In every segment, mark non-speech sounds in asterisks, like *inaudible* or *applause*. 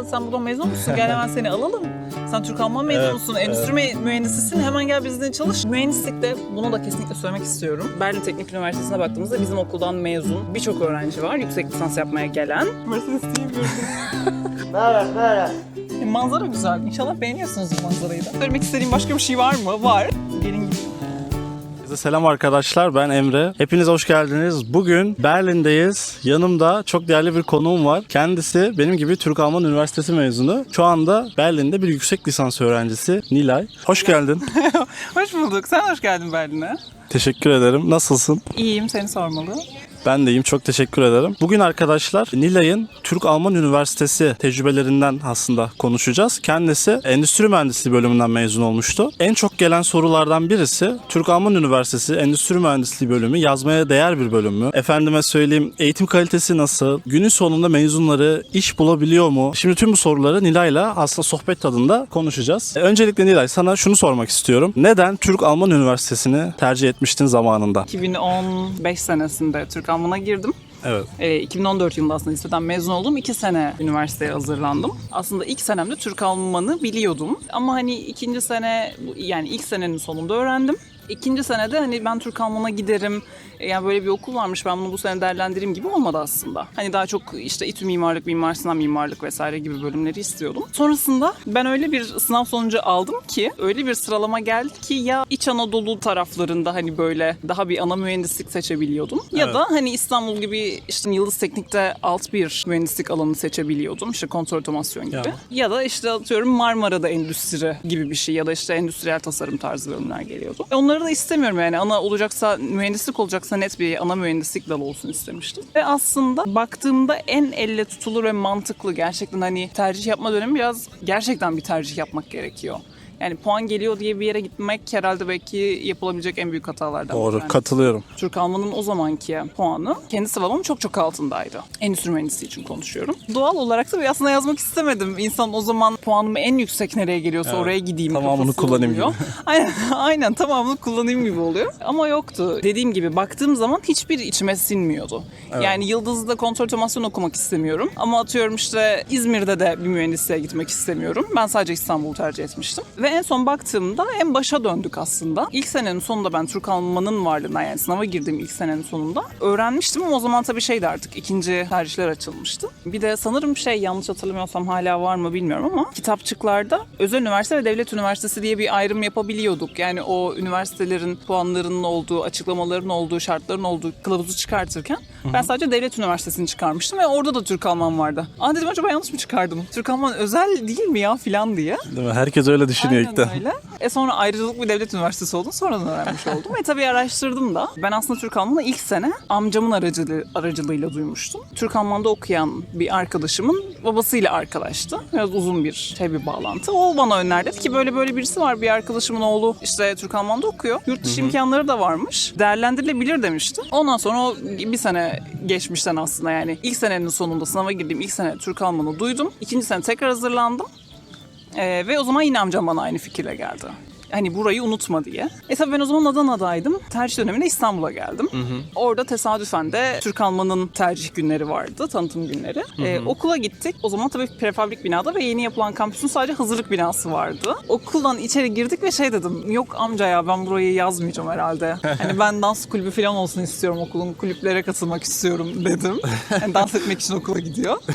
aa sen buradan mezun musun gel hemen seni alalım. Sen Türk Alman mezunusun, endüstri mü- mühendisisin hemen gel bizden çalış. Mühendislikte bunu da kesinlikle söylemek istiyorum. Berlin Teknik Üniversitesi'ne baktığımızda bizim okuldan mezun birçok öğrenci var. Yüksek lisans yapmaya gelen. Mercedes *laughs* Böyle böyle. E, Manzara güzel. İnşallah beğeniyorsunuz bu manzarayı da. Söylemek istediğim başka bir şey var mı? Var. Gelin gidelim. Herkese selam arkadaşlar ben Emre. Hepiniz hoş geldiniz. Bugün Berlin'deyiz. Yanımda çok değerli bir konuğum var. Kendisi benim gibi Türk Alman Üniversitesi mezunu. Şu anda Berlin'de bir yüksek lisans öğrencisi Nilay. Hoş geldin. *laughs* Hoş bulduk. Sen hoş geldin Berlin'e. Teşekkür ederim. Nasılsın? İyiyim. Seni sormalı. Ben de iyiyim. Çok teşekkür ederim. Bugün arkadaşlar Nilay'ın Türk Alman Üniversitesi tecrübelerinden aslında konuşacağız. Kendisi Endüstri Mühendisliği bölümünden mezun olmuştu. En çok gelen sorulardan birisi Türk Alman Üniversitesi Endüstri Mühendisliği bölümü yazmaya değer bir bölüm mü? Efendime söyleyeyim eğitim kalitesi nasıl? Günün sonunda mezunları iş bulabiliyor mu? Şimdi tüm bu soruları Nilay'la aslında sohbet tadında konuşacağız. E, Öncelikle Nilay sana şunu sormak istiyorum. Neden Türk Alman Üniversitesi'ni tercih etmiştin zamanında? 2015 senesinde Türk Alman'a girdim. Evet. Ee, 2014 yılında aslında liseden mezun oldum. İki sene üniversiteye hazırlandım. Aslında ilk senemde Türk Alman'ı biliyordum. Ama hani ikinci sene, yani ilk senenin sonunda öğrendim. İkinci senede hani ben Türk Alman'a giderim, yani böyle bir okul varmış ben bunu bu sene değerlendireyim gibi olmadı aslında. Hani daha çok işte İTÜ mimarlık, Mimar Sinan mimarlık vesaire gibi bölümleri istiyordum. Sonrasında ben öyle bir sınav sonucu aldım ki öyle bir sıralama geldi ki ya İç Anadolu taraflarında hani böyle daha bir ana mühendislik seçebiliyordum. Ya Evet. da hani İstanbul gibi işte Yıldız Teknik'te alt bir mühendislik alanı seçebiliyordum. İşte kontrol otomasyon gibi. Ya. Ya. da işte atıyorum Marmara'da endüstri gibi bir şey ya da işte endüstriyel tasarım tarzı bölümler geliyordu. E onları da istemiyorum yani. Ana olacaksa mühendislik olacaksa net bir ana mühendislik dalı olsun istemiştim. Ve aslında baktığımda en elle tutulur ve mantıklı gerçekten hani tercih yapma dönemi biraz gerçekten bir tercih yapmak gerekiyor. Yani puan geliyor diye bir yere gitmek herhalde belki yapılabilecek en büyük hatalardan Doğru tanesi. katılıyorum. Türk Alman'ın o zamanki puanı kendi sıralamam çok çok altındaydı. Endüstri mühendisliği için konuşuyorum. Doğal olarak da aslında yazmak istemedim. İnsan o zaman puanım en yüksek nereye geliyorsa Evet. oraya gideyim. Tamamını kullanayım oluyor. *laughs* Aynen, aynen tamamını kullanayım gibi oluyor. Ama yoktu. Dediğim gibi baktığım zaman hiçbir içime sinmiyordu. Yani Yıldız'da kontrol otomasyon okumak istemiyorum. Ama atıyorum işte İzmir'de de bir mühendisliğe gitmek istemiyorum. Ben sadece İstanbul'u tercih etmiştim. Ve en son baktığımda en başa döndük aslında. İlk senenin sonunda ben Türk Alman'ın varlığına yani sınava girdiğim ilk senenin sonunda öğrenmiştim ama o zaman tabii şeydi artık ikinci tercihler açılmıştı. Bir de sanırım şey yanlış hatırlamıyorsam hala var mı bilmiyorum ama kitapçıklarda özel üniversite ve devlet üniversitesi diye bir ayrım yapabiliyorduk. Yani o üniversitelerin puanlarının olduğu, açıklamaların olduğu, şartların olduğu kılavuzu çıkartırken ben sadece devlet üniversitesini çıkarmıştım ve orada da Türk Alman vardı. Aa dedim acaba yanlış mı çıkardım? Türk Alman özel değil mi ya filan diye. Değil mi? Herkes öyle düşünüyor Aynen öyle. E sonra ayrıcalık bir devlet üniversitesi olduğunu sonradan öğrenmiş oldum. E tabii araştırdım da. Ben aslında Türk Alman'ı ilk sene amcamın aracılığı, aracılığıyla duymuştum. Türk Alman'da okuyan bir arkadaşımın babasıyla arkadaştı. Biraz uzun bir şey bir bağlantı. O bana önerdi ki böyle böyle birisi var bir arkadaşımın oğlu işte Türk Alman'da okuyor. Yurt dışı imkanları da varmış. Değerlendirilebilir demişti. Ondan sonra o bir sene geçmişten aslında yani ilk senenin sonunda sınava girdiğim ilk sene Türk Alman'ı duydum. İkinci sene tekrar hazırlandım. Ee, ve o zaman yine amcam bana aynı fikirle geldi. Hani burayı unutma diye. E tabii ben o zaman Adana'daydım. Tercih döneminde İstanbul'a geldim. Orada tesadüfen de Türk Alman'ın tercih günleri vardı, tanıtım günleri. Ee, okula gittik. O zaman tabii prefabrik binada ve yeni yapılan kampüsün sadece hazırlık binası vardı. Okuldan içeri girdik ve şey dedim. Yok amca ya ben burayı yazmayacağım herhalde. Hani ben *laughs* dans kulübü falan olsun istiyorum okulun. Kulüplere katılmak istiyorum dedim. Yani *laughs* dans etmek için okula gidiyor. *laughs*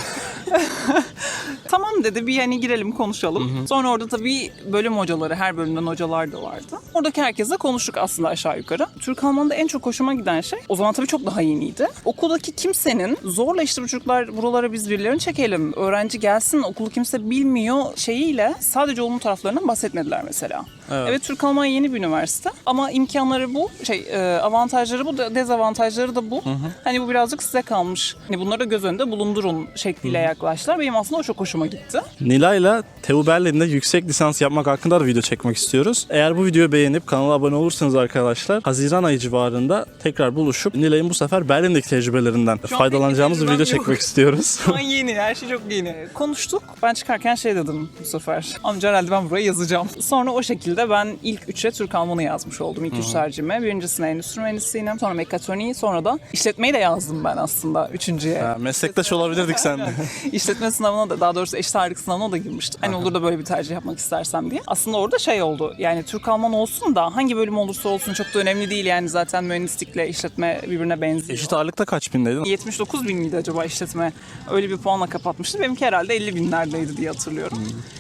Tamam dedi bir hani girelim konuşalım. Sonra orada tabii bölüm hocaları her bölümden hocalar da vardı. Oradaki herkesle konuştuk aslında aşağı yukarı. Türk Alman'da en çok hoşuma giden şey o zaman tabii çok daha yeniydi. Okuldaki kimsenin zorla işte bu çocuklar buralara biz birilerini çekelim. Öğrenci gelsin okulu kimse bilmiyor şeyiyle sadece olumlu taraflarından bahsetmediler mesela. Evet. Evet, Türk Alman yeni bir üniversite ama imkanları bu, şey e, avantajları bu, de- dezavantajları da bu. Hani bu birazcık size kalmış. Hani bunları da göz önünde bulundurun şekliyle yaklaştılar. Benim aslında o çok hoşuma gitti. Nilay'la TU Berlin'de yüksek lisans yapmak hakkında da video çekmek istiyoruz. Eğer bu videoyu beğenip kanala abone olursanız arkadaşlar Haziran ayı civarında tekrar buluşup Nilay'ın bu sefer Berlin'deki tecrübelerinden Şu an faydalanacağımız bir video tecrübem çekmek yok. istiyoruz. Şu an yeni, her şey çok yeni. Konuştuk. Ben çıkarken şey dedim bu sefer. Amca herhalde ben buraya yazacağım. Sonra o şekilde ben ilk üçe Türk Almanı yazmış oldum. İlk üç tercihime. Birincisine endüstri mühendisliğine, sonra mekatroniği, sonra da işletmeyi de yazdım ben aslında üçüncüye. Ha, meslektaş olabilirdik seninle. *laughs* İşletme sınavına da daha doğrusu eşit ağırlık sınavına da girmiştim. Hani olur da böyle bir tercih yapmak istersem diye. Aslında orada şey oldu. Yani Türk Alman olsun da hangi bölüm olursa olsun çok da önemli değil. Yani zaten mühendislikle işletme birbirine benziyor. Eşit ağırlıkta kaç bindeydin? 79 bin miydi acaba işletme? Öyle bir puanla kapatmıştı. Benimki herhalde 50 binlerdeydi diye hatırlıyorum.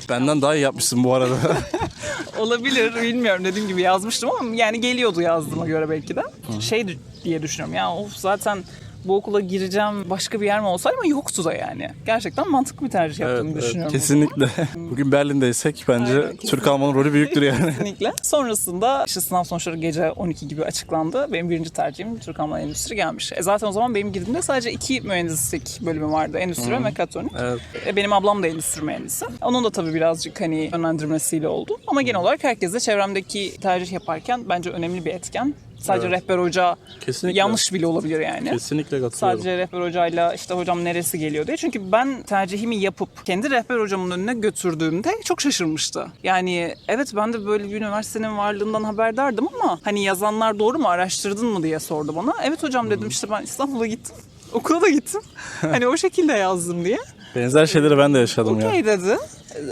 Benden daha iyi yapmışsın bu arada. *laughs* Olabilir bilmiyorum dediğim gibi yazmıştım ama yani geliyordu yazdığıma göre belki de. Şey diye düşünüyorum ya of zaten bu okula gireceğim başka bir yer mi olsaydı ama yoktu da yani. Gerçekten mantıklı bir tercih yaptığımı düşünüyorum. kesinlikle. *laughs* Bugün Berlin'deysek bence Aynen, kesinlikle. Türk Alman rolü büyüktür yani. Kesinlikle. Sonrasında işte sınav sonuçları gece 12 gibi açıklandı. Benim birinci tercihim Türk Alman Endüstri gelmiş. E zaten o zaman benim girdiğimde sadece iki mühendislik bölümü vardı. Endüstri ve mekatronik. Evet. E benim ablam da endüstri mühendisi. Onun da tabii birazcık hani yönlendirmesiyle oldu. Ama genel olarak herkes de çevremdeki tercih yaparken bence önemli bir etken. Sadece Evet. rehber hoca Kesinlikle. yanlış bile olabilir yani. Kesinlikle katılıyorum. Sadece rehber hocayla işte hocam neresi geliyor diye. Çünkü ben tercihimi yapıp kendi rehber hocamın önüne götürdüğümde çok şaşırmıştı. Yani evet ben de böyle bir üniversitenin varlığından haberdardım ama hani yazanlar doğru mu araştırdın mı diye sordu bana. Evet hocam dedim işte ben İstanbul'a gittim. Okula da gittim. *laughs* hani o şekilde yazdım diye. Benzer şeyleri ben de yaşadım ya. Okey dedi.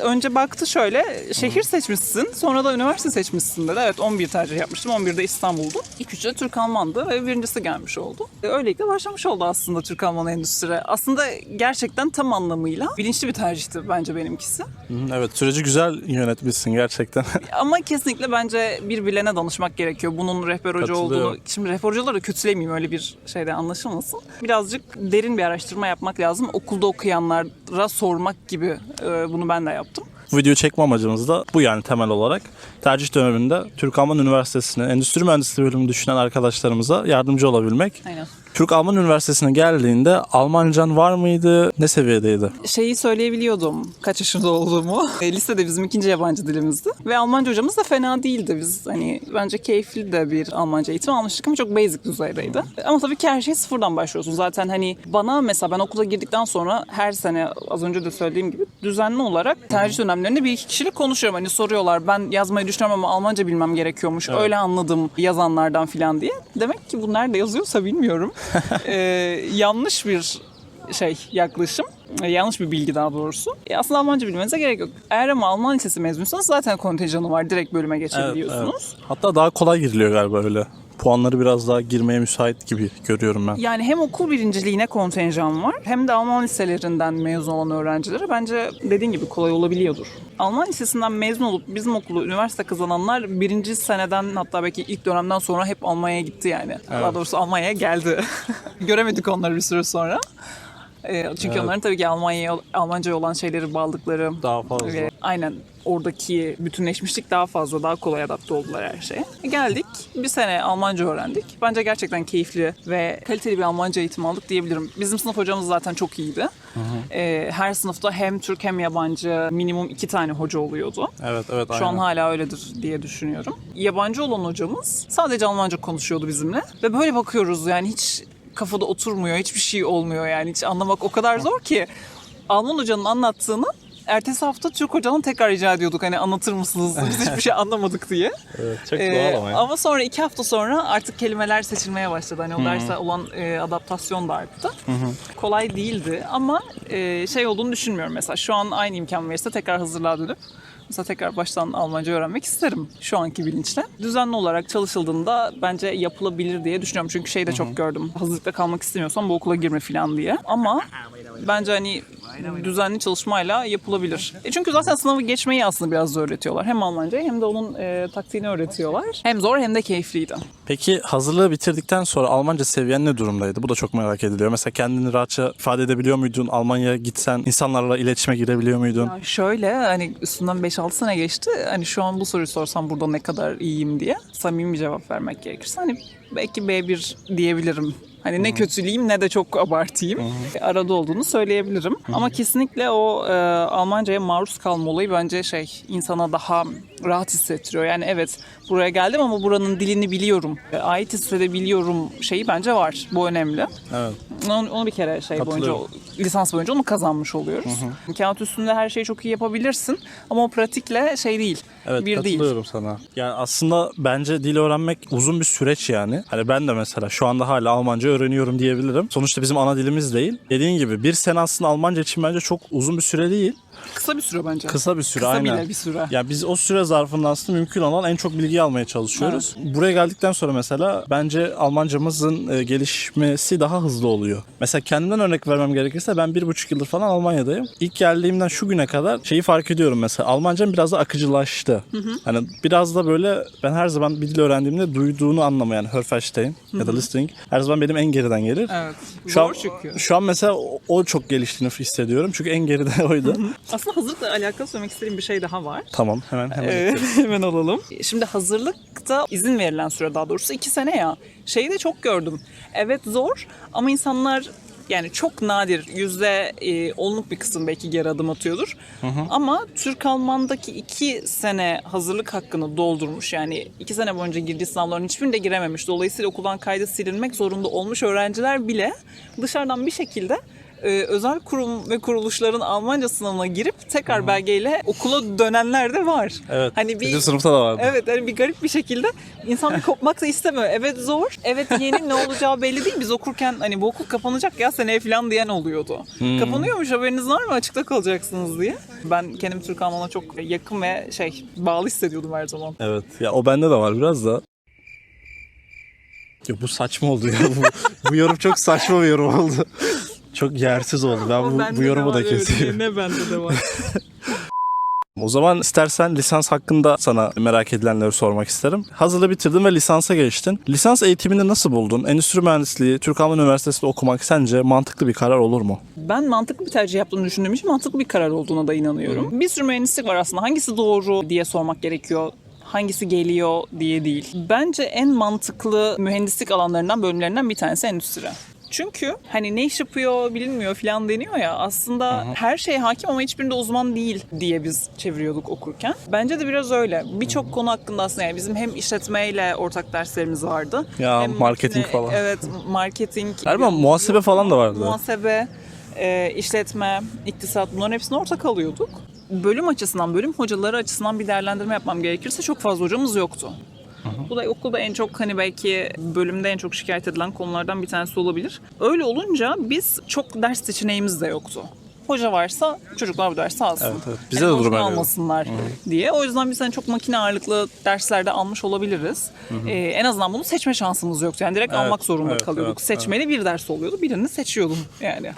Önce baktı şöyle şehir seçmişsin sonra da üniversite seçmişsin dedi. Evet 11 tercih yapmıştım. 11'de İstanbul'du. İlk üçü Türk Alman'dı ve birincisi gelmiş oldu. E, Öylelikle başlamış oldu aslında Türk Alman endüstri. Aslında gerçekten tam anlamıyla bilinçli bir tercihti bence benimkisi. Evet süreci güzel yönetmişsin gerçekten. *laughs* Ama kesinlikle bence bir bilene danışmak gerekiyor. Bunun rehber hoca olduğunu. Şimdi rehber hocaları kötülemeyeyim öyle bir şeyde anlaşılmasın. Birazcık derin bir araştırma yapmak lazım. Okulda okuyanlara sormak gibi e, bunu ben de yaptım. Bu videoyu çekme amacımız da bu yani temel olarak. Tercih döneminde Türk Alman Üniversitesi'ne endüstri mühendisliği bölümü düşünen arkadaşlarımıza yardımcı olabilmek. Aynen. Türk Alman Üniversitesi'ne geldiğinde Almancan var mıydı? Ne seviyedeydi? şeyi söyleyebiliyordum kaç yaşında olduğumu. *laughs* E, lisede bizim ikinci yabancı dilimizdi. Ve Almanca hocamız da fena değildi. Biz hani bence keyifli de bir Almanca eğitim almıştık ama çok basic düzeydeydi. Ama tabii ki her şey sıfırdan başlıyorsun. Zaten hani bana mesela ben okula girdikten sonra her sene az önce de söylediğim gibi düzenli olarak tercih dönemlerinde bir iki kişiyle konuşuyorum. Hani soruyorlar ben yazmayı düşünüyorum ama Almanca bilmem gerekiyormuş. Öyle anladım yazanlardan filan diye. Demek ki bu nerede yazıyorsa bilmiyorum. *laughs* Ee, yanlış bir şey yaklaşım. E, yanlış bir bilgi daha doğrusu. E, aslında Almanca bilmenize gerek yok. Eğer ama Alman lisesi mezunsanız zaten kontenjanı var. Direkt bölüme geçebiliyorsunuz. Hatta daha kolay giriliyor galiba öyle. Puanları biraz daha girmeye müsait gibi görüyorum ben. Yani hem okul birinciliğine kontenjan var hem de Alman liselerinden mezun olan öğrencilere bence dediğin gibi kolay olabiliyordur. Alman lisesinden mezun olup bizim okulu üniversite kazananlar birinci seneden hatta belki ilk dönemden sonra hep Almanya'ya gitti yani. Daha doğrusu Almanya'ya geldi. *laughs* Göremedik onları bir süre sonra. E, çünkü onların tabii ki Almanya'ya Almanca'ya olan şeyleri bağladıkları Daha fazla. ve aynen oradaki bütünleşmişlik daha fazla, daha kolay adapte oldular her şeye. Geldik, bir sene Almanca öğrendik. Bence gerçekten keyifli ve kaliteli bir Almanca eğitim aldık diyebilirim. Bizim sınıf hocamız zaten çok iyiydi. Ee, her sınıfta hem Türk hem yabancı minimum iki tane hoca oluyordu. Evet evet Şu an aynen. hala öyledir diye düşünüyorum. Yabancı olan hocamız sadece Almanca konuşuyordu bizimle. Ve böyle bakıyoruz yani hiç kafada oturmuyor, hiçbir şey olmuyor yani. Hiç anlamak o kadar zor ki. Alman hocanın anlattığını ertesi hafta Türk hocanın tekrar rica ediyorduk. Hani anlatır mısınız? Biz hiçbir şey anlamadık diye. *laughs* Evet, çok Ee, doğal ama ama sonra iki hafta sonra artık kelimeler seçilmeye başladı. Hani o derse olan e, adaptasyon da arttı. Kolay değildi ama e, şey olduğunu düşünmüyorum mesela. Şu an aynı imkan verirse tekrar hazırlığa dönüp mesela tekrar baştan Almanca öğrenmek isterim şu anki bilinçle. Düzenli olarak çalışıldığında bence yapılabilir diye düşünüyorum. Çünkü şey de çok gördüm. Hazırlıkta kalmak istemiyorsan bu okula girme falan diye. Ama bence hani düzenli çalışmayla yapılabilir. E çünkü zaten sınavı geçmeyi aslında biraz zor öğretiyorlar. Hem Almancayı hem de onun e, taktiğini öğretiyorlar. Hem zor hem de keyifliydi. Peki hazırlığı bitirdikten sonra Almanca seviyen ne durumdaydı? Bu da çok merak ediliyor. Mesela kendini rahatça ifade edebiliyor muydun? Almanya'ya gitsen insanlarla iletişime girebiliyor muydun? Ya şöyle hani üstünden 5-6 sene geçti. Hani şu an bu soruyu sorsam burada ne kadar iyiyim diye samimi bir cevap vermek gerekirse hani belki B1 diyebilirim. Hani ne kötüleyeyim ne de çok abartayım. Arada olduğunu söyleyebilirim. Ama kesinlikle o e, Almanca'ya maruz kalma olayı bence şey insana daha rahat hissettiriyor. Yani evet buraya geldim ama buranın dilini biliyorum. e, Ait hissedebiliyorum şeyi bence var. Bu önemli. Evet. Onu, onu bir kere şey boyunca lisans boyunca onu kazanmış oluyoruz. Kağıt üstünde her şeyi çok iyi yapabilirsin ama o pratikle şey değil. Evet bir değil. katılıyorum sana. Yani aslında bence dil öğrenmek uzun bir süreç yani. Hani ben de mesela şu anda hala Almanca öğreniyorum diyebilirim. Sonuçta bizim ana dilimiz değil. Dediğin gibi bir sene aslında Almanca için bence çok uzun bir süre değil. Kısa bir süre bence. Kısa bir süre Kısa aynen. bile bir süre. Ya biz o süre zarfında aslında mümkün olan en çok bilgiyi almaya çalışıyoruz. Buraya geldikten sonra mesela bence Almancamızın e, gelişmesi daha hızlı oluyor. Mesela kendimden örnek vermem gerekirse ben bir buçuk yıldır falan Almanya'dayım. İlk geldiğimden şu güne kadar şeyi fark ediyorum mesela Almancam biraz da akıcılaştı. Hani biraz da böyle ben her zaman bir dil öğrendiğimde duyduğunu anlamayan Hörfelstein ya da listening her zaman benim en geriden gelir. Evet. Şu Zor an, çünkü. şu an mesela o, o çok geliştiğini hissediyorum. Çünkü en geride *laughs* oydu. Aslında hazırlıkla alakalı söylemek istediğim bir şey daha var. tamam hemen hemen. Ee, *laughs* hemen alalım. Şimdi hazırlıkta izin verilen süre daha doğrusu iki sene ya. Şeyi de çok gördüm. Evet zor ama insanlar yani çok nadir yüzde e, onluk bir kısım belki geri adım atıyordur. Ama Türk Alman'daki iki sene hazırlık hakkını doldurmuş. Yani iki sene boyunca girdiği sınavların hiçbirinde girememiş. Dolayısıyla okuldan kaydı silinmek zorunda olmuş öğrenciler bile dışarıdan bir şekilde e, özel kurum ve kuruluşların Almanca sınavına girip tekrar belgeyle okula dönenler de var. Evet. Hani bir Bizim sınıfta da vardı. Evet hani bir garip bir şekilde insan bir kopmak da istemiyor. Evet zor. Evet yeni ne olacağı belli değil. Biz okurken hani bu okul kapanacak ya seneye falan diyen oluyordu. Hmm. Kapanıyormuş haberiniz var mı? Açıkta kalacaksınız diye. Ben kendimi Türk Alman'a çok yakın ve şey bağlı hissediyordum her zaman. Evet. Ya o bende de var biraz da. Ya bu saçma oldu ya. Bu, bu yorum çok saçma bir yorum oldu. Çok yersiz oldu. Ben bu, bu yorumu da keseyim. Ne bende de var. *laughs* O zaman istersen lisans hakkında sana merak edilenleri sormak isterim. Hazırlığı bitirdin ve lisansa geçtin. Lisans eğitimini nasıl buldun? Endüstri mühendisliği Türk Alman Üniversitesi'nde okumak sence mantıklı bir karar olur mu? Ben mantıklı bir tercih yaptığını düşündüğüm için mantıklı bir karar olduğuna da inanıyorum. Bir sürü mühendislik var aslında. Hangisi doğru diye sormak gerekiyor. Hangisi geliyor diye değil. Bence en mantıklı mühendislik alanlarından, bölümlerinden bir tanesi endüstri. Çünkü hani ne iş yapıyor bilinmiyor falan deniyor ya aslında her şeye hakim ama hiçbirinde uzman değil diye biz çeviriyorduk okurken. Bence de biraz öyle. Birçok konu hakkında aslında yani bizim hem işletmeyle ortak derslerimiz vardı. Ya, hem marketing makine- falan. Evet marketing. Galiba muhasebe falan da vardı. Muhasebe, e, işletme, iktisat bunların hepsini ortak alıyorduk. Bölüm açısından, bölüm hocaları açısından bir değerlendirme yapmam gerekirse çok fazla hocamız yoktu. Bu da okulda en çok hani belki bölümde en çok şikayet edilen konulardan bir tanesi olabilir. Öyle olunca biz çok ders seçeneğimiz de yoktu. Hoca varsa çocuklar bu dersi alsın. Evet, evet. Bize Hani de durum almasınlar diye. O yüzden biz hani çok makine ağırlıklı derslerde almış olabiliriz. Ee, en azından bunu seçme şansımız yoktu. Yani direkt Evet, almak zorunda evet, kalıyorduk. evet, Seçmeli bir ders oluyordu. Birini seçiyordum yani.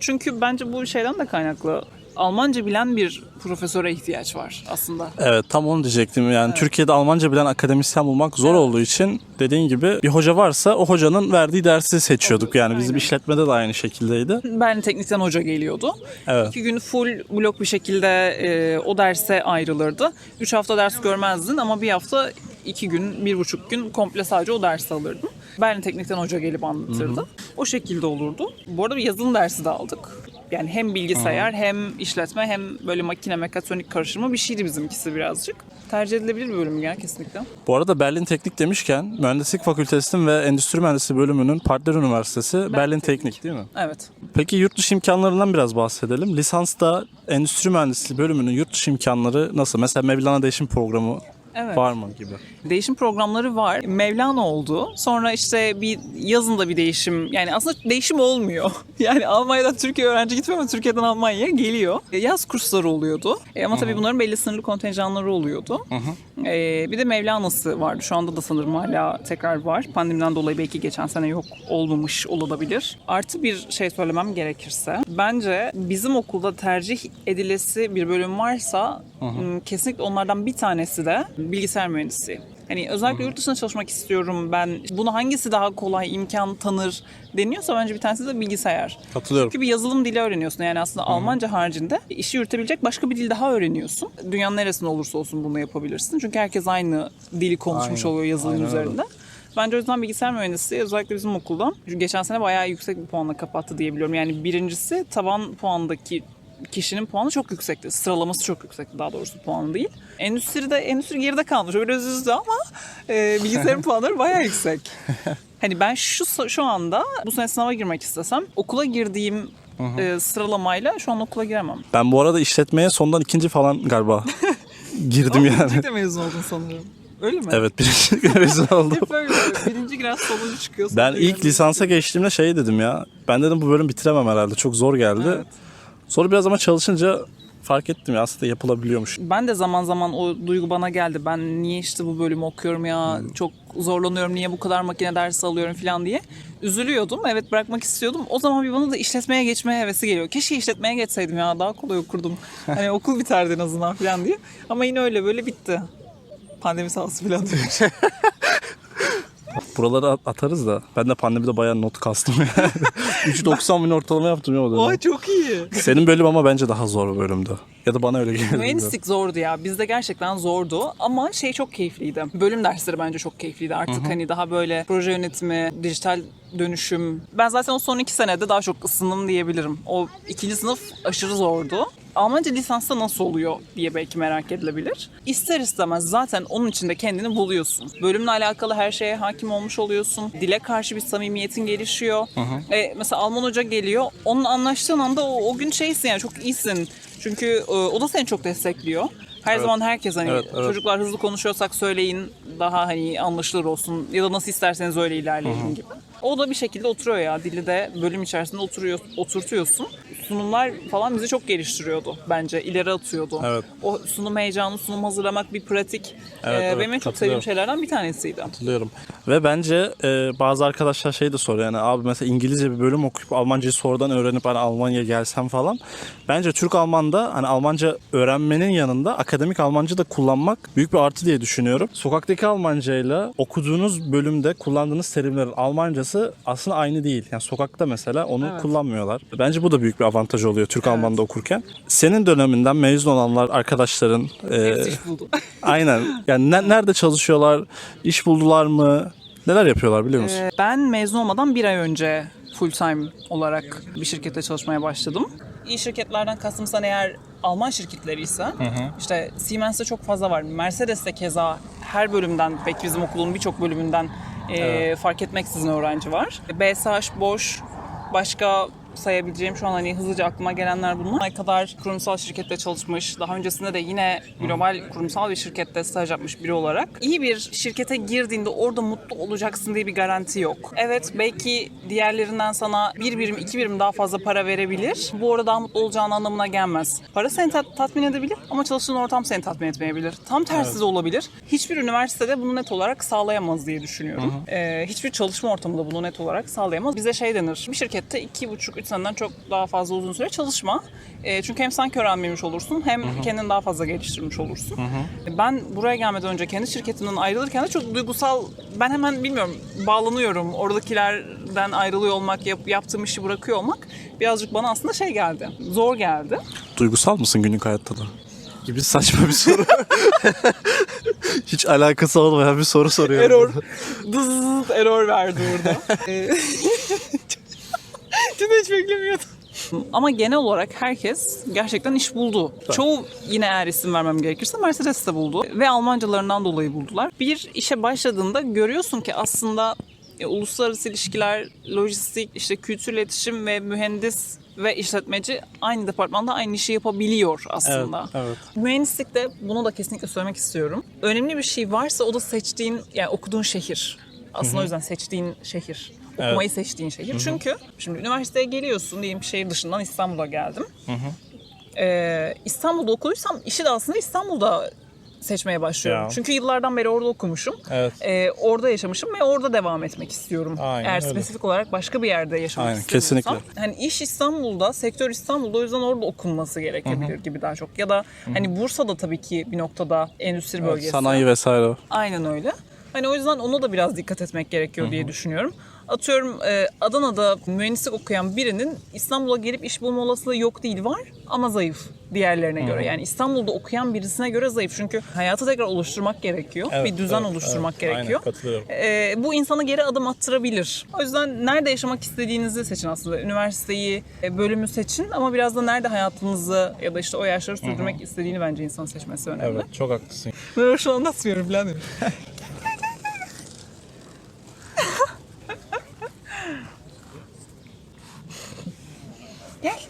Çünkü bence bu şeyden de kaynaklı. Almanca bilen bir profesöre ihtiyaç var aslında. Evet tam onu diyecektim. Yani Türkiye'de Almanca bilen akademisyen bulmak zor olduğu için dediğin gibi bir hoca varsa o hocanın verdiği dersi seçiyorduk. Yani bizim Aynen. işletmede de aynı şekildeydi. Ben teknikten hoca geliyordu. Evet. İki gün full blok bir şekilde e, o derse ayrılırdı. Üç hafta ders görmezdin ama bir hafta iki gün, bir buçuk gün komple sadece o dersi alırdın. Berlin Teknik'ten hoca gelip anlatırdı. O şekilde olurdu. Bu arada bir yazılım dersi de aldık. Yani hem bilgisayar hem işletme hem böyle makine mekatronik karışımı bir şeydi bizimkisi birazcık. Tercih edilebilir bir bölüm ya kesinlikle. Bu arada Berlin Teknik demişken Mühendislik Fakültesi'nin ve Endüstri Mühendisliği bölümünün Partner Üniversitesi Berlin, Teknik değil mi? Evet. Peki yurt dışı imkanlarından biraz bahsedelim. Lisansta Endüstri Mühendisliği bölümünün yurt dışı imkanları nasıl? Mesela Mevlana Değişim Programı Evet. var mı gibi? Değişim programları var. Mevlana oldu. Sonra işte bir yazında bir değişim. Yani aslında değişim olmuyor. *laughs* Yani Almanya'dan Türkiye öğrenci gitmiyor ama Türkiye'den Almanya'ya geliyor. E, Yaz kursları oluyordu. E, ama tabii bunların belli sınırlı kontenjanları oluyordu. E, bir de Mevlana'sı vardı. Şu anda da sanırım hala tekrar var. Pandemiden dolayı belki geçen sene yok olmamış olabilir. Artı bir şey söylemem gerekirse. Bence bizim okulda tercih edilesi bir bölüm varsa kesinlikle onlardan bir tanesi de bilgisayar mühendisliği. Hani özellikle yurt dışında çalışmak istiyorum ben. Bunu hangisi daha kolay imkan tanır deniyorsa bence bir tanesi de bilgisayar. Katılıyorum. Çünkü bir yazılım dili öğreniyorsun. Yani aslında Almanca haricinde işi yürütebilecek başka bir dil daha öğreniyorsun. Dünyanın neresinde olursa olsun bunu yapabilirsin. Çünkü herkes aynı dili konuşmuş Aynen. oluyor yazılım Aynen öyle. üzerinde. Bence o yüzden bilgisayar mühendisliği özellikle bizim okulda geçen sene bayağı yüksek bir puanla kapattı diye biliyorum. Yani birincisi taban puandaki kişinin puanı çok yüksekti. Sıralaması çok yüksekti daha doğrusu puanı değil. Endüstride endüstri geride kalmış. Biraz üzdü ama e, bilgisayarın *laughs* puanları bayağı yüksek. Hani ben şu şu anda bu sene sınava girmek istesem okula girdiğim e, sıralamayla şu an okula giremem. Ben bu arada işletmeye sondan ikinci falan galiba *laughs* girdim yani. Birinci de mezun oldun sanırım. Öyle mi? Evet birinci mezun oldum. Hep öyle. Birinci giren sonuncu çıkıyor. Ben ilk lisansa geçtiğimde şey dedim ya. Ben dedim bu bölüm bitiremem herhalde. Çok zor geldi. Evet. Sonra biraz ama çalışınca fark ettim ya aslında yapılabiliyormuş. Ben de zaman zaman o duygu bana geldi. Ben niye işte bu bölümü okuyorum ya? Hmm. Çok zorlanıyorum. Niye bu kadar makine dersi alıyorum falan diye. Üzülüyordum. Evet bırakmak istiyordum. O zaman bir bana da işletmeye geçmeye hevesi geliyor. Keşke işletmeye geçseydim ya. Daha kolay okurdum. *laughs* Hani okul biterdi en azından falan diye. Ama yine öyle böyle bitti. Pandemi sağlısı falan diyor. *laughs* Buraları at- atarız da. Ben de pandemide bayağı not kastım yani. *laughs* 3.90 bin ortalama yaptım ya o dönem. Ay çok iyi. Senin bölüm ama bence daha zor bir bölümdü. Ya da bana öyle geldi. Mühendislik zordu ya. Bizde gerçekten zordu ama şey çok keyifliydi. Bölüm dersleri bence çok keyifliydi. Artık hani daha böyle proje yönetimi, dijital dönüşüm. Ben zaten o son iki senede daha çok ısındım diyebilirim. O ikinci sınıf aşırı zordu. Almanca lisansta nasıl oluyor diye belki merak edilebilir. İster istemez zaten onun içinde kendini buluyorsun. Bölümle alakalı her şeye hakim olmuş oluyorsun. Dile karşı bir samimiyetin gelişiyor. E, mesela Alman hoca geliyor. Onunla anlaştığın anda o, o gün şeysin yani çok iyisin. Çünkü e, o da seni çok destekliyor. Her zaman herkes hani Evet, evet. çocuklar hızlı konuşuyorsak söyleyin daha hani anlaşılır olsun ya da nasıl isterseniz öyle ilerleyin gibi. O da bir şekilde oturuyor ya dili de bölüm içerisinde oturuyor oturtuyorsun. Sunumlar falan bizi çok geliştiriyordu bence ileri atıyordu. Evet. O sunum heyecanı, sunum hazırlamak bir pratik. Evet, Ee, evet, benim en çok sevdiğim katılıyorum. şeylerden bir tanesiydi. Hatırlıyorum. Ve bence e, bazı arkadaşlar şey de soruyor yani abi mesela İngilizce bir bölüm okuyup Almancayı sonradan öğrenip hani Almanya'ya gelsem falan. Bence Türk Alman'da hani Almanca öğrenmenin yanında akademik Almanca da kullanmak büyük bir artı diye düşünüyorum. Sokaktaki Almancayla okuduğunuz bölümde kullandığınız terimlerin Almancası aslında aynı değil. Yani sokakta mesela onu Evet. kullanmıyorlar. Bence bu da büyük bir avantaj oluyor Türk Alman'da okurken. Senin döneminden mezun olanlar arkadaşların e, iş buldu. *laughs* Aynen. Yani ne- nerede çalışıyorlar? İş buldular mı? Neler yapıyorlar biliyor musun? Ee, ben mezun olmadan bir ay önce full time olarak bir şirkette çalışmaya başladım. İyi şirketlerden kastımsan eğer Alman şirketleri ise işte Siemens'te çok fazla var. Mercedes'te keza her bölümden, belki bizim okulun birçok bölümünden e, fark etmeksizin öğrenci var. BSH, Bosch, başka sayabileceğim şu an hani hızlıca aklıma gelenler bunlar. Ne kadar kurumsal şirkette çalışmış, daha öncesinde de yine global kurumsal bir şirkette staj yapmış biri olarak iyi bir şirkete girdiğinde orada mutlu olacaksın diye bir garanti yok. Evet belki diğerlerinden sana bir birim, iki birim daha fazla para verebilir. Bu arada daha mutlu olacağın anlamına gelmez. Para seni tat- tatmin edebilir ama çalıştığın ortam seni tatmin etmeyebilir. Tam tersi de olabilir. Hiçbir üniversitede bunu net olarak sağlayamaz diye düşünüyorum. Ee, hiçbir çalışma ortamında bunu net olarak sağlayamaz. Bize şey denir, bir şirkette iki buçuk, üç seneden çok daha fazla uzun süre çalışma. Ee, çünkü hem sanki öğrenmemiş olursun hem kendini daha fazla geliştirmiş olursun. Ben buraya gelmeden önce kendi şirketimden ayrılırken de çok duygusal, ben hemen bilmiyorum bağlanıyorum. Oradakilerden ayrılıyor olmak, yap- yaptığım işi bırakıyor olmak birazcık bana aslında şey geldi. Zor geldi. Duygusal mısın günlük hayatta da? Gibi saçma bir soru. *laughs* Hiç alakası olmayan bir soru soruyorum. Error. Dızzt error verdi orada. *laughs* Şimdi hiç beklemiyordum. *laughs* Ama genel olarak herkes gerçekten iş buldu. Çoğu yine eğer isim vermem gerekirse Mercedes de buldu. Ve Almancalarından dolayı buldular. Bir işe başladığında görüyorsun ki aslında e, uluslararası ilişkiler, lojistik, işte kültür iletişim ve mühendis ve işletmeci aynı departmanda aynı işi yapabiliyor Evet, aslında. evet. Mühendislikte bunu da kesinlikle söylemek istiyorum. Önemli bir şey varsa o da seçtiğin, yani okuduğun şehir. Aslında o yüzden seçtiğin şehir. Okumayı seçtiğin şehir. Çünkü şimdi üniversiteye geliyorsun diyelim ki şehir dışından İstanbul'a geldim. Ee, İstanbul'da okuduysam işi de aslında İstanbul'da seçmeye başlıyorum. Ya. Çünkü yıllardan beri orada okumuşum. Evet. Ee, orada yaşamışım ve orada devam etmek istiyorum. Aynen Eğer öyle. spesifik olarak başka bir yerde yaşamak Aynen, kesinlikle. Hani iş İstanbul'da, sektör İstanbul'da o yüzden orada okunması gerekebilir gibi daha çok. Ya da hani Bursa'da tabii ki bir noktada endüstri bölgesi. Sanayi vesaire. Aynen öyle. Hani o yüzden ona da biraz dikkat etmek gerekiyor diye düşünüyorum. Atıyorum e, Adana'da mühendislik okuyan birinin İstanbul'a gelip iş bulma olasılığı yok değil var ama zayıf diğerlerine göre. Yani İstanbul'da okuyan birisine göre zayıf. Çünkü hayatı tekrar oluşturmak gerekiyor. bir düzen oluşturmak gerekiyor. katılıyorum. Ee, bu insanı geri adım attırabilir. O yüzden nerede yaşamak istediğinizi seçin aslında. Üniversiteyi, e, bölümü seçin ama biraz da nerede hayatınızı ya da işte o yaşları sürdürmek istediğini bence insanın seçmesi önemli. Evet çok haklısın. Ben şu an anlatmıyorum falan *laughs* diyorum. Gel.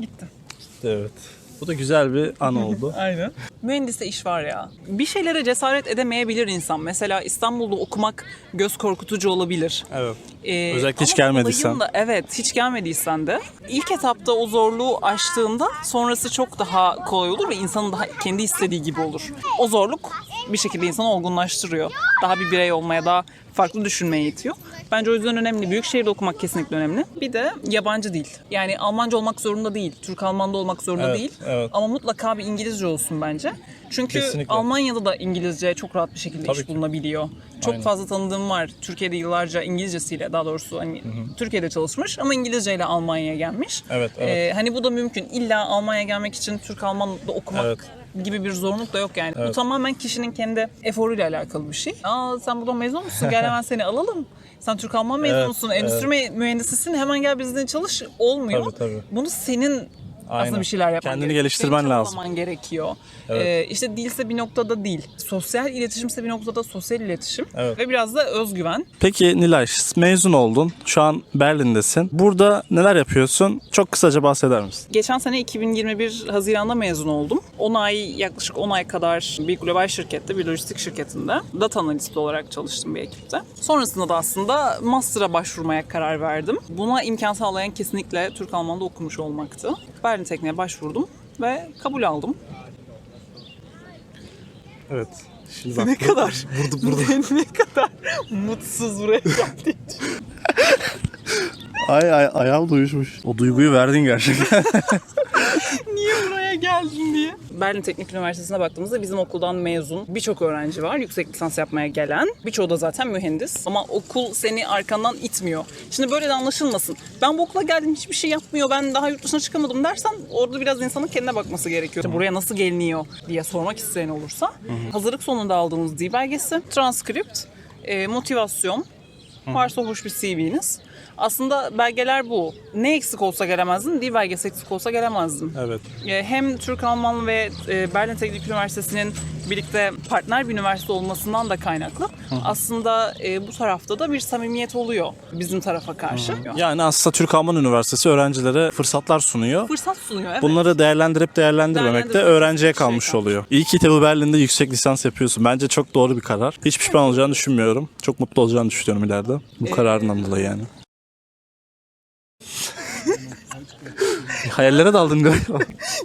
Gitti. Evet. Bu da güzel bir an oldu. *laughs* Aynen. Mühendiste iş var ya. Bir şeylere cesaret edemeyebilir insan. Mesela İstanbul'da okumak göz korkutucu olabilir. evet. Ee, Özellikle hiç gelmediysen. Da, evet hiç gelmediysen de ilk etapta o zorluğu aştığında sonrası çok daha kolay olur ve insanın daha kendi istediği gibi olur. O zorluk bir şekilde insanı olgunlaştırıyor. Daha bir birey olmaya, daha farklı düşünmeye itiyor. Bence o yüzden önemli. Büyük şehirde okumak kesinlikle önemli. Bir de yabancı dil. Yani Almanca olmak zorunda değil. Türk Alman'da olmak zorunda Evet, değil. evet. Ama mutlaka bir İngilizce olsun bence. Çünkü Kesinlikle. Almanya'da da İngilizce çok rahat bir şekilde Tabii iş ki. bulunabiliyor. Çok Aynen. fazla tanıdığım var. Türkiye'de yıllarca İngilizcesiyle daha doğrusu hani Türkiye'de çalışmış ama İngilizceyle Almanya'ya gelmiş. Evet, evet. Ee, hani bu da mümkün. İlla Almanya'ya gelmek için Türk Alman'da okumak Evet. Gibi bir zorunluluk da yok yani. Bu tamamen kişinin kendi eforuyla alakalı bir şey. Aa sen buradan mezun musun? Gel hemen seni alalım. Sen Türk Alman mezunusun, Evet, endüstri mü- mühendisisin hemen gel bizden çalış. Olmuyor. Tabii, tabii. Bunu senin Aynen. aslında bir şeyler yapman Kendini gerekiyor. geliştirmen Senin lazım. çabalaman gerekiyor. Evet. Ee, işte dilse bir noktada dil. Sosyal iletişimse bir noktada sosyal iletişim. Evet. Ve biraz da özgüven. Peki Nilay mezun oldun. Şu an Berlin'desin. Burada neler yapıyorsun? Çok kısaca bahseder misin? Geçen sene 2021 Haziran'da mezun oldum. 10 ay, yaklaşık 10 ay kadar bir global şirkette, bir lojistik şirketinde data analisti olarak çalıştım bir ekipte. Sonrasında da aslında master'a başvurmaya karar verdim. Buna imkan sağlayan kesinlikle Türk Alman'da okumuş olmaktı. Berlin Tekniğe başvurdum ve kabul aldım. Evet. Şimdi Ne kadar *laughs* burada burada *laughs* ne kadar mutsuz buraya geldi. Ay ay ayağım duyuşmuş. O duyguyu verdin gerçekten. *laughs* Niye buraya geldin diye. Berlin Teknik Üniversitesi'ne baktığımızda bizim okuldan mezun birçok öğrenci var. Yüksek lisans yapmaya gelen. Birçoğu da zaten mühendis. Ama okul seni arkandan itmiyor. Şimdi böyle de anlaşılmasın. Ben bu okula geldim hiçbir şey yapmıyor. Ben daha yurt dışına çıkamadım dersen orada biraz insanın kendine bakması gerekiyor. İşte buraya nasıl geliniyor diye sormak isteyen olursa. Hazırlık sonunda aldığımız dil belgesi, transkript, e, motivasyon, varsa hoş bir CV'niz. Aslında belgeler bu. Ne eksik olsa gelemezdin, dil belgesi eksik olsa gelemezdin. evet. E, Hem Türk Alman ve e, Berlin Teknik Üniversitesi'nin birlikte partner bir üniversite olmasından da kaynaklı. Aslında e, bu tarafta da bir samimiyet oluyor bizim tarafa karşı. Yani aslında Türk Alman Üniversitesi öğrencilere fırsatlar sunuyor. Fırsat sunuyor evet. Bunları değerlendirip değerlendirmemek de öğrenciye şey kalmış kalmış. oluyor. İyi ki tabii Berlin'de yüksek lisans yapıyorsun. Bence çok doğru bir karar. Hiç pişman olacağını düşünmüyorum. Çok mutlu olacağını düşünüyorum ileride. Bu kararından dolayı yani. *laughs* Hayallere daldın galiba.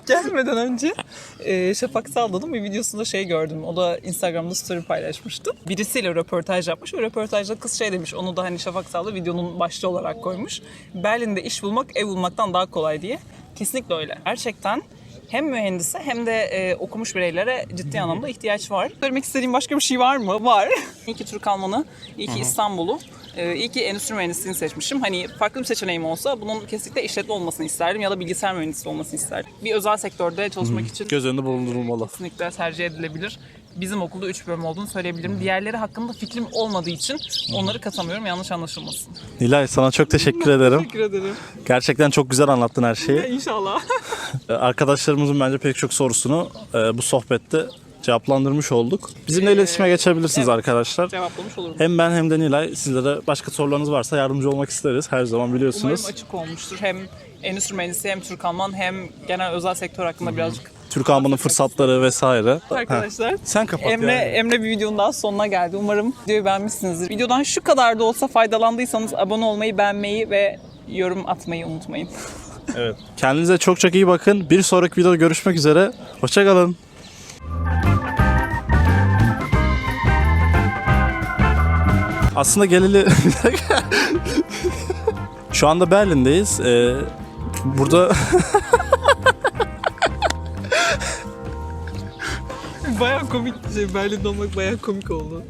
Gelmeden önce e, Şafak Salda'nın bir videosunda şey gördüm. O da Instagram'da story paylaşmıştı. Birisiyle röportaj yapmış ve röportajda kız şey demiş. Onu da hani Şafak Salda videonun başlığı olarak koymuş. Berlin'de iş bulmak ev bulmaktan daha kolay diye. Kesinlikle öyle. Gerçekten hem mühendise hem de e, okumuş bireylere ciddi anlamda ihtiyaç var. Söylemek istediğim başka bir şey var mı? Var. *laughs* iyi ki Türk Alman'ı, iyi ki İstanbul'u, e, iyi ki endüstri mühendisliğini seçmişim. Hani farklı bir seçeneğim olsa bunun kesinlikle işletme olmasını isterdim ya da bilgisayar mühendisliği olmasını isterdim. Bir özel sektörde çalışmak için Göz önünde bulundurulmalı. kesinlikle tercih edilebilir. Bizim okulda 3 bölüm olduğunu söyleyebilirim. Diğerleri hakkında fikrim olmadığı için onları katamıyorum. Yanlış anlaşılmasın. Nilay sana çok teşekkür ederim. Teşekkür ederim. Gerçekten çok güzel anlattın her şeyi. *laughs* İnşallah. Ee, Arkadaşlarımızın bence pek çok sorusunu e, bu sohbette cevaplandırmış olduk. Bizimle iletişime geçebilirsiniz evet. arkadaşlar. Cevaplamış olurum. Hem ben hem de Nilay sizlere başka sorularınız varsa yardımcı olmak isteriz. Her zaman biliyorsunuz. Umarım açık olmuştur. Hem endüstri mühendisi hem Türk Alman hem genel özel sektör hakkında birazcık Türk Alman'ın fırsatları vesaire. arkadaşlar. Heh, Sen kapat Emre, yani. Emre bir videonun daha sonuna geldi. Umarım videoyu beğenmişsinizdir. Videodan şu kadar da olsa faydalandıysanız abone olmayı, beğenmeyi ve yorum atmayı unutmayın. *laughs* Evet. Kendinize çok çok iyi bakın. Bir sonraki videoda görüşmek üzere. Hoşçakalın. Aslında geleli... *laughs* Şu anda Berlin'deyiz. Ee, burada *laughs* Baya komik şey. Berlin'de olmak baya komik oldu.